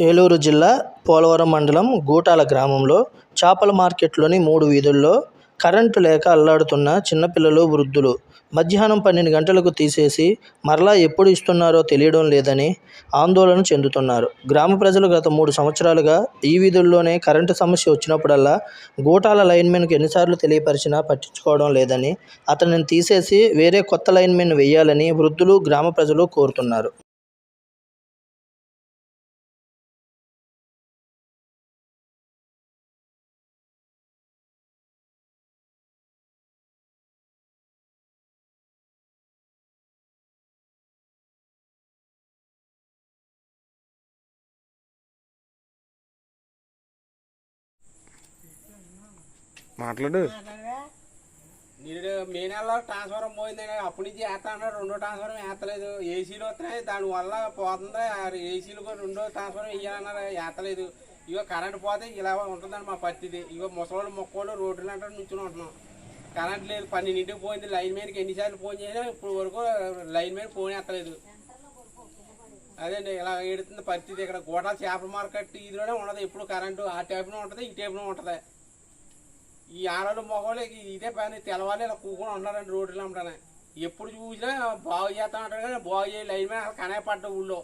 ఏలూరు జిల్లా పోలవరం మండలం గూటాల గ్రామంలో చేపల మార్కెట్లోని మూడు వీధుల్లో కరెంటు లేక అల్లాడుతున్న చిన్నపిల్లలు వృద్ధులు మధ్యాహ్నం పన్నెండు గంటలకు తీసేసి మరలా ఎప్పుడు ఇస్తున్నారో తెలియడం లేదని ఆందోళన చెందుతున్నారు. గ్రామ ప్రజలు గత మూడు సంవత్సరాలుగా ఈ వీధుల్లోనే కరెంటు సమస్య వచ్చినప్పుడల్లా గూటాల లైన్మెన్కు ఎన్నిసార్లు తెలియపరిచినా పట్టించుకోవడం లేదని అతనిని తీసేసి వేరే కొత్త లైన్మెన్ వేయాలని వృద్ధులు గ్రామ ప్రజలు కోరుతున్నారు. మాట్లాడు. నేను మే నెలలో ట్రాన్స్ఫారం పోయింది అప్పటి నుంచి వేస్తా రెండో ట్రాన్స్ఫారం వేస్తలేదు ఏసీలు వస్తున్నాయి దానివల్ల పోతుంది? ఏసీలు కూడా రెండో ట్రాన్స్ఫారం వేయాలన్నారు వేస్తలేదు ఇగో కరెంట్ పోతే ఇలా ఉంటుందని మా పరిస్థితి. ఇగో ముసలోళ్ళు మొక్కోళ్ళు రోడ్లు అంటే నుంచుని ఉంటున్నాం. కరెంట్ లేదు పన్నెండింటికి పోయింది లైన్ మీదకి ఎన్నిసార్లు ఫోన్ చేసినా ఇప్పుడు వరకు లైన్ మీద ఫోన్ ఎత్తలేదు. అదేండి ఇలా ఎడుతుంది పరిస్థితి. ఇక్కడ గోటాల చేపల మార్కెట్ ఇదిలోనే ఉండదు. ఎప్పుడు కరెంటు ఆ టైపులో ఉంటుంది ఈ టైపులో ఉంటుంది. ఈ ఆడవాళ్ళు మగవాళ్ళు ఇదే పని తెలవాలి ఇలా కూకుని ఉన్నారండి రోడ్లు అమ్మటానే ఎప్పుడు చూసినా బాగు చేస్తా ఉంటాడు కానీ బాగు చేయ లైన్ మీద అసలు కనపడ్డ ఊళ్ళో.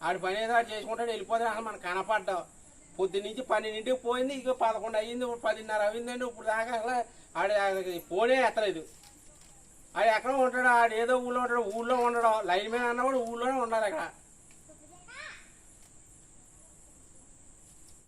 ఆడి పని ఏదో ఆడు చేసుకుంటాడు వెళ్ళిపోతే అసలు మనం కనపడ్డా పొద్దు నుంచి పన్నెండింటికి పోయింది ఇక పదకొండు అయ్యింది ఇప్పుడు పదిన్నర అయిందండి ఇప్పుడు దాకా అసలు ఆడ ఫోనే ఎత్తలేదు. ఆడు ఎక్కడ ఉంటాడు ఆడు ఏదో ఊళ్ళో ఉంటాడు ఊళ్ళో ఉండడం లైన్ మీద అన్నవాడు ఊళ్ళోనే ఉండాలి అక్కడ.